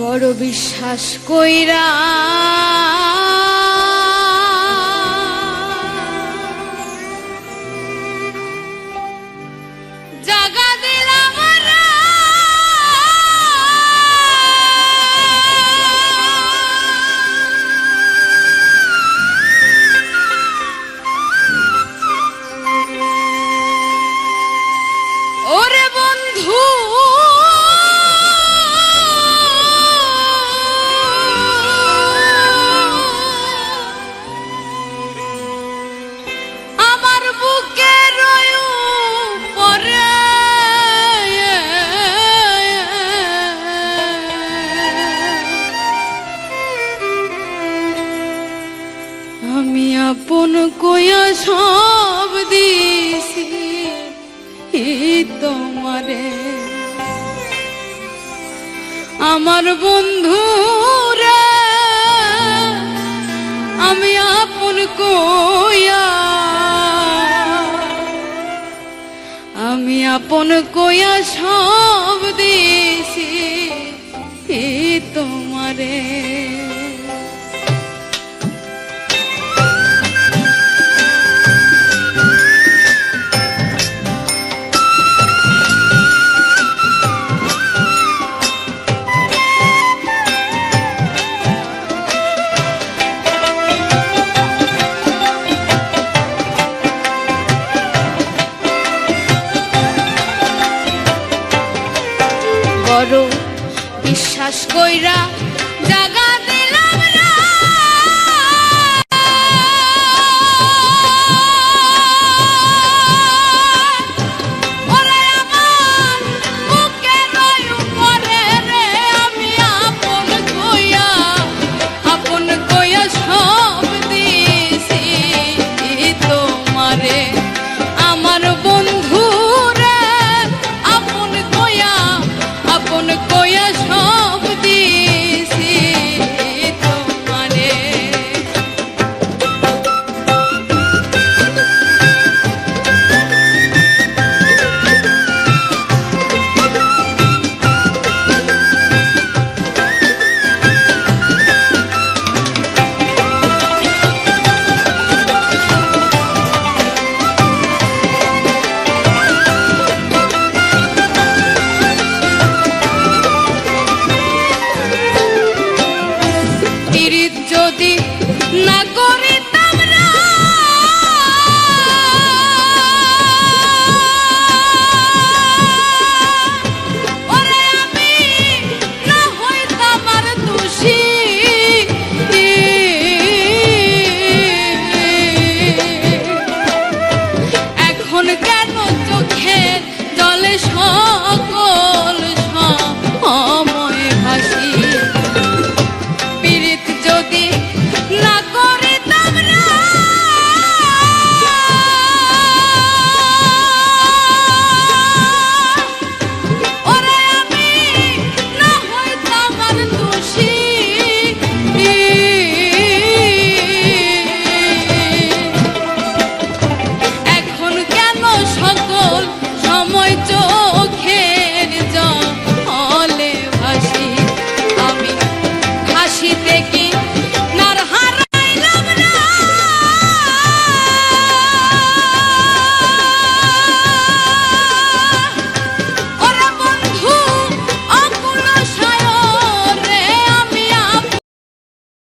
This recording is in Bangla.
বড় বিশ্বাস কইরা। জাগা আমি আপন কয়া সব দিছি তোমারে। আমার বন্ধু রে আমি আপন কইয়া, আমি আপন কইয়া সব বড় বিশ্বাস কইরা জাগা যদি না করিতাম এখন কেন চোখে জলে সম